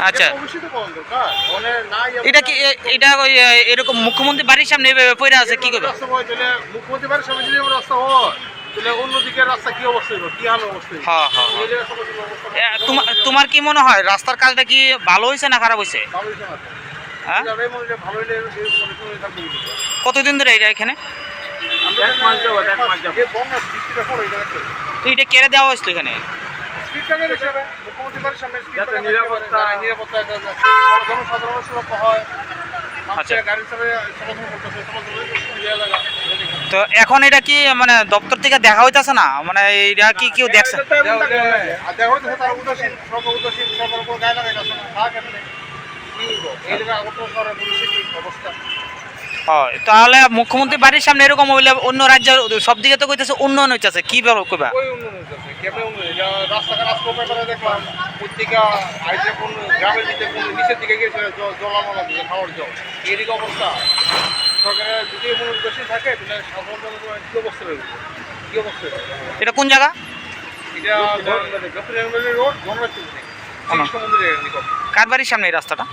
আচ্ছা। অবশ্যই তো পাওয়া দরকার মানে নাই এটা কি এটা ওই এরকম মুখ্যমন্ত্রী বাড়ির সামনে এভাবে পড়ে আছে কি করবে? মুখ্যমন্ত্রী বাড়ির সামনে যদি রাস্তা হয়? হ্যাঁ হ্যাঁ হ্যাঁ। তোমার তোমার কি মনে হয় রাস্তার কাজটা কি ভালো হয়েছে না খারাপ হয়েছে? হ্যাঁ? এটা। কতদিন ধরে এটা এখানে? এটা। এটা কেড়ে দেওয়া হয়েছিল এখানে? স্পিড টাকা বেশি মুখ্যমন্ত্রী বাড়ির সামনে যাতে নিরাপত্তা- নিরাপত্তা জনসাধারণের সুরক্ষা হয়। লাগা তো এখন এটা কি মানে দপ্তর থেকে দেখা হইতেছে না? মানে এটা কি কেউ দেখছে? অবস্থা। তাহলে মুখ্যমন্ত্রী বাড়ির সামনে এরকম হইলে অন্য রাজ্যের সব দিকে তো কইতেছে উন্নয়ন হইতেছে কি ব্যাপার কইবা এটা কোন জায়গা কার বাড়ির সামনে এই রাস্তাটা